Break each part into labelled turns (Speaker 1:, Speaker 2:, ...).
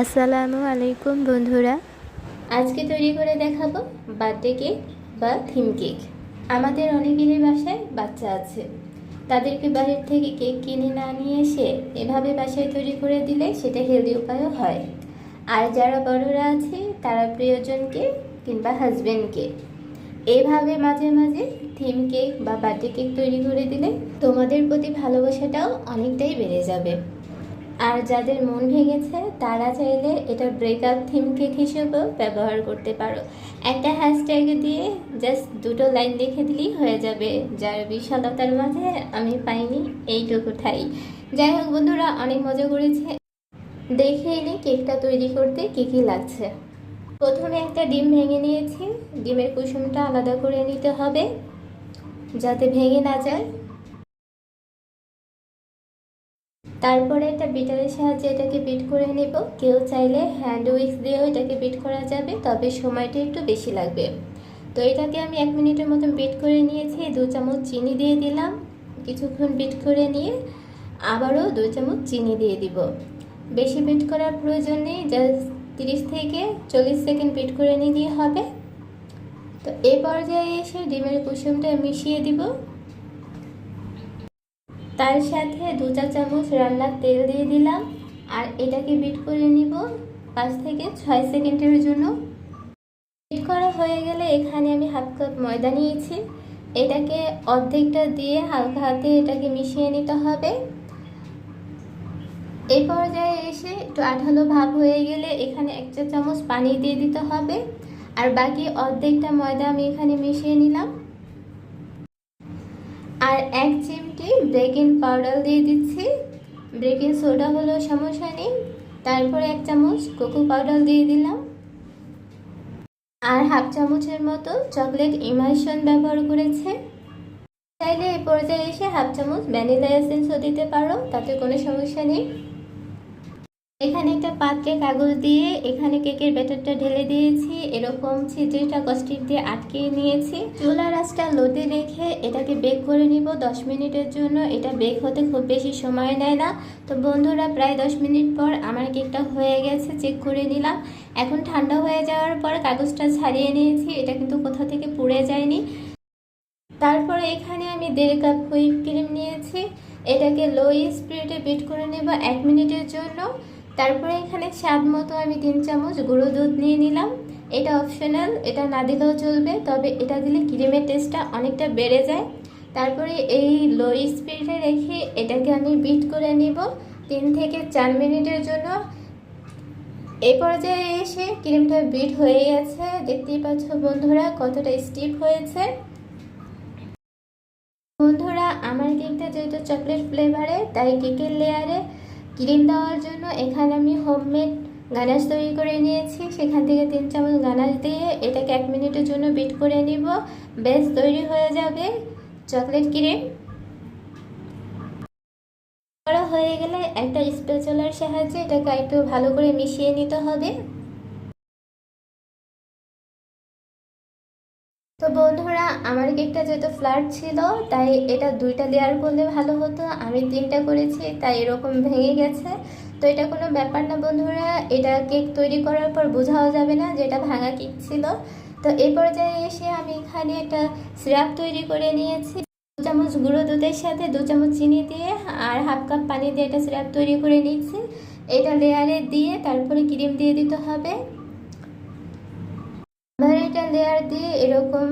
Speaker 1: আসসালামু আলাইকুম বন্ধুরা।
Speaker 2: আজকে তৈরি করে দেখাবো বার্থডে কেক বা থিম কেক। আমাদের অনেকেরই বাসায় বাচ্চা আছে। তাদেরকে বাইরের থেকে কেক কিনে না নিয়ে এসে এভাবে বাসায় তৈরি করে দিলে সেটা হেলদি উপায়ও হয়। আর যারা বড়রা আছে, তারা প্রিয়জনকে কিংবা হাজবেন্ডকে এভাবে মাঝে মাঝে থিম কেক বা বার্থডে কেক তৈরি করে দিলে তোমাদের প্রতি ভালোবাসাটাও অনেকটাই বেড়ে যাবে। আর যাদের মন ভেঙেছে, তারা চাইলে এটা ব্রেকআপ থিম কেক হিসেবেও ব্যবহার করতে পারো। একটা হ্যাশট্যাগ দিয়ে জাস্ট দুটো লাইন লিখে দিলেই হয়ে যাবে। যার বিশালতার মাঝে আমি পাইনি, এইটুকু ঠাই। যাই হোক বন্ধুরা, অনেক মজা করেছে। দেখে এনে কেকটা তৈরি করতে কী কী লাগছে। প্রথমে একটা ডিম ভেঙে নিয়েছি। ডিমের কুসুমটা আলাদা করে নিতে হবে। যাতে ভেঙে না যায় তারপরে একটা বিটারের সাহায্যে এটাকে বিট করে নেব। কেউ চাইলে হ্যান্ড উইক্স দিয়েও এটাকে বিট করা যাবে, তবে সময়টা একটু বেশি লাগবে। তো এটাকে আমি এক মিনিটের মতন বিট করে নিয়েছি, দু চামচ চিনি দিয়ে দিলাম। কিছুক্ষণ বিট করে নিয়ে আবারও দু চামচ চিনি দিয়ে দিব। বেশি বিট করার প্রয়োজন নেই জাস্ট তিরিশ থেকে চল্লিশ সেকেন্ড বিট করে নিলেই হবে। তো এই পর্যায়ে এসে ডিমের কুসুমটা মিশিয়ে দিব। তার সাথে দু চা চামচ রান্নার তেল দিয়ে দিলাম। আর এটাকে বিট করে নিব পাঁচ থেকে ছয় সেকেন্ডের জন্য। বিট করা হয়ে গেলে এখানে আমি হাফ কাপ ময়দা নিয়েছি। এটাকে অর্ধেকটা দিয়ে হালকা হাতে এটাকে মিশিয়ে নিতে হবে। এই পর্যায়ে এসে একটু আঠালো ভাব হয়ে গেলে এখানে এক চা চামচ পানি দিয়ে দিতে হবে। আর বাকি অর্ধেকটা ময়দা আমি এখানে মিশিয়ে নিলাম। আর এক চিমটি বেকিং পাউডার দিয়ে দিচ্ছি। বেকিং সোডা হলো সমস্যা নেই। তারপরে এক চামচ কোকো পাউডার দিয়ে দিলাম। আর হাফ চামচের মতো চকলেট ইমালশন ব্যবহার করেছে। চাইলে এই পর্যায়ে এসে হাফ চামচ ভ্যানিলা এসেন্সও দিতে পারো, তাতে কোনো সমস্যা নেই। এখানে একটা পাত্রে কাগজ দিয়ে এখানে কেকের ব্যাটারটা ঢেলে দিয়েছি। এরকম ছিদ্রিটা কস্টিক দিয়ে আটকে নিয়েছি। চুলার আঁচটা লোতে রেখে এটাকে বেক করে নিব দশ মিনিটের জন্য। এটা বেক হতে খুব বেশি সময় নেয় না। তো বন্ধুরা, প্রায় দশ মিনিট পর আমার কেকটা হয়ে গেছে, চেক করে নিলাম। এখন ঠান্ডা হয়ে যাওয়ার পর কাগজটা ছাড়িয়ে নিয়েছি। এটা কিন্তু কোথা থেকে পুড়ে যায়নি। তারপরে এখানে আমি দেড় কাপ হুইপ ক্রিম নিয়েছি। এটাকে লো স্পিডে বিট করে নেব এক মিনিটের জন্য। তারপরে এখানে স্বাদ মতো আমি তিন চামচ গুঁড়ো দুধ নিয়ে নিলাম। এটা অপশনাল এটা না দিলেও চলবে, তবে এটা দিলে ক্রিমের টেস্টটা অনেকটা বেড়ে যায়। তারপরে এই লো স্পিডে রেখে এটাকে আমি বিট করে নিব তিন থেকে চার মিনিটের জন্য। এই পর্যায়ে এসে ক্রিমটা বিট হয়ে গেছে। দেখতেই পাচ্ছ বন্ধুরা কতটা স্টিপ হয়েছে। বন্ধুরা, আমার কেকটা যেহেতু চকলেট ফ্লেভারে তাই কেকের লেয়ারে ক্রিম দেওয়ার জন্য এখানে আমি হোমমেড গানাশ তৈরি করে নিয়েছি। সেখান থেকে তিন চামচ গানাশ দিয়ে এটাকে এক মিনিটের জন্য বিট করে নিব। বেশ তৈরি হয়ে যাবে। চকলেট ক্রিম করা হয়ে গেলে একটা স্পেচলার সাহায্যে এটাকে একটু ভালো করে মিশিয়ে নিতে হবে। আমার কেকটা যেহেতু ফ্ল্যাট ছিল, তাই এটা দুইটা লেয়ার করলে ভালো হতো। আমি তিনটা করেছি, তাই এরকম ভেঙে গেছে। তো এটা কোনো ব্যাপার না বন্ধুরা, এটা কেক তৈরি করার পর বোঝাও যাবে না যে এটা ভাঙা কেক ছিল। তো এই পর্যায়ে এসে আমি এখানে একটা সিরাপ তৈরি করে নিয়েছি। দু চামচ গুঁড়ো দুধের সাথে দু চামচ চিনি দিয়ে আর হাফ কাপ পানি দিয়ে একটা সিরাপ তৈরি করে নিয়েছি। এটা লেয়ারে দিয়ে তারপরে ক্রিম দিয়ে দিতে হবে। আমার এটা লেয়ার দিয়ে এরকম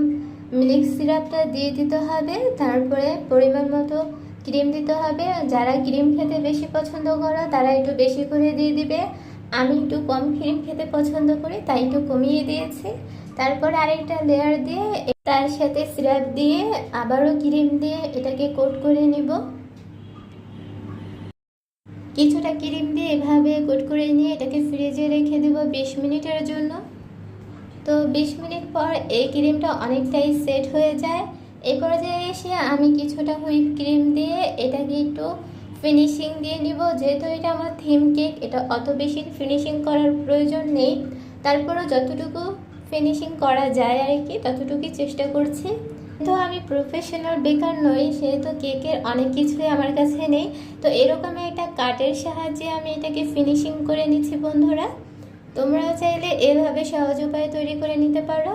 Speaker 2: মিল্ক সিরাপটা দিয়ে দিতে হবে, তারপরে পরিমাণ মতো ক্রিম দিতে হবে। যারা ক্রিম খেতে বেশি পছন্দ করো, তারা একটু বেশি করে দিয়ে দিবে। আমি একটু কম ক্রিম খেতে পছন্দ করি, তাই একটু কমিয়ে দিয়েছি। তারপর আরেকটা লেয়ার দিয়ে তার সাথে সিরাপ দিয়ে আবারও ক্রিম দিয়ে এটাকে কোট করে নিব। কিছুটা ক্রিম দিয়ে এভাবে কোট করে নিয়ে এটাকে ফ্রিজে রেখে দেব বিশ মিনিটের জন্য। তো বিশ মিনিট পর এই ক্রিমটা অনেকটাই সেট হয়ে যায়। এই পর্যায়ে এসে আমি কিছুটা হুইপ ক্রিম দিয়ে এটাকে একটু ফিনিশিং দিয়ে নিব। যেহেতু এটা আমার থিম কেক, এটা অত বেশি ফিনিশিং করার প্রয়োজন নেই। তারপরও যতটুকু ফিনিশিং করা যায় আর কি, ততটুকুই চেষ্টা করছি। তো আমি প্রফেশনাল বেকার নই, সেহেতু কেকের অনেক কিছুই আমার কাছে নেই। তো এরকম একটা কাঠের সাহায্যে আমি এটাকে ফিনিশিং করে নিচ্ছি বন্ধুরা। তোমরাও চাইলে এভাবে সহজ উপায়ে তৈরি করে নিতে পারো।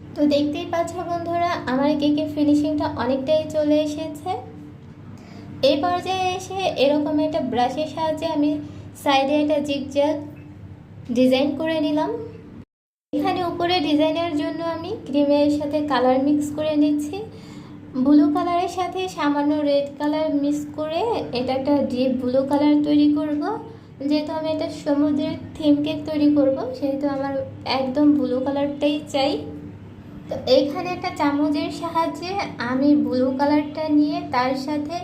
Speaker 2: তো দেখতেই পাচ্ছ বন্ধুরা, আমার কেকের ফিনিশিংটা অনেকটাই চলে এসেছে। এই পর্যায়ে এসে এরকম একটা ব্রাশের সাহায্যে আমি সাইডে একটা জিগজ্যাগ ডিজাইন করে নিলাম। এখানে উপরে ডিজাইনের জন্য আমি ক্রিমের সাথে কালার মিক্স করে নিচ্ছি। ব্লু কালারের সাথে সামান্য রেড কালার মিক্স করে এটা একটা ডিপ ব্লু কালার তৈরি করব। যেহেতু আমি এটা সমুদ্রের থিম কেক তৈরি করব, সেহেতু আমার একদম ব্লু কালারটাই চাই। তো এইখানে একটা চামচের সাহায্যে আমি ব্লু কালারটা নিয়ে তার সাথে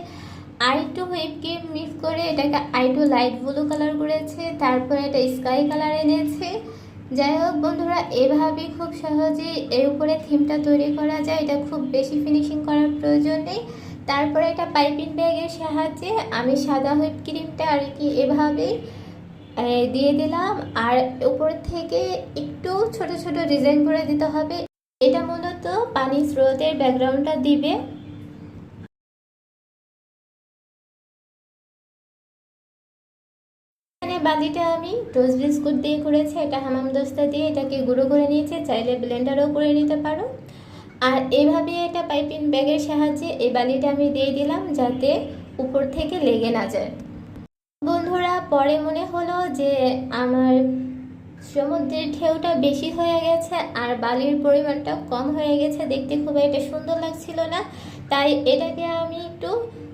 Speaker 2: আইটু হুইপ ক্রিম মিক্স করে এটাকে আইটু লাইট ব্লু কালার করেছে, তারপরে এটা স্কাই কালার এনেছে। যাই হোক বন্ধুরা, এভাবেই খুব সহজেই এর উপরে থিমটা তৈরি করা যায়। এটা খুব বেশি ফিনিশিং করার প্রয়োজন নেই। তারপরে একটা পাইপিং ব্যাগের সাহায্যে আমি সাদা হুইপ ক্রিমটা আর কি এভাবেই দিয়ে দিলাম। আর উপর থেকে একটু ছোট ছোট ডিজাইন করে দিতে হবে। এটা মূলত পানি স্রোতের ব্যাকগ্রাউন্ডটা দিবে। বালিটা আমি টোস্ট বিস্কুট দিয়ে করেছি, এটা হামাম দস্তা দিয়ে এটাকে গুঁড়ো করে নিয়েছি, চাইলে ব্লেন্ডারও করে নিতে পারো। আর এইভাবে এটা পাইপিং ব্যাগের সাহায্যে এই বালিটা আমি দিয়ে দিলাম যাতে উপর থেকে লেগে না যায়। বন্ধুরা, পরে মনে হলো যে আমার সমুদ্রের ঢেউটা বেশি হয়ে গেছে আর বালির পরিমাণটা কম হয়ে গেছে, দেখতে খুব একটা সুন্দর লাগছিল না। তাই এটাকে আমি একটু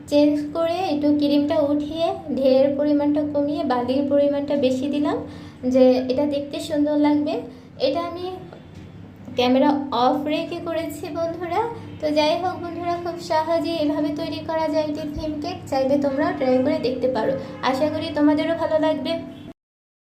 Speaker 2: চেঞ্জ করে একটু ক্রিমটা উঠিয়ে ঢের পরিমাণটা কমিয়ে বালির পরিমাণটা বেশি দিলাম যে এটা দেখতে সুন্দর লাগবে। এটা আমি ক্যামেরা অফ রেখে করেছি বন্ধুরা। তো যাই হোক বন্ধুরা, খুব সহজে এভাবে তৈরি করা যায় একটি থিম কেক। চাইলে তোমরাও ট্রাই করে দেখতে পারো। আশা করি তোমাদেরও ভালো লাগবে।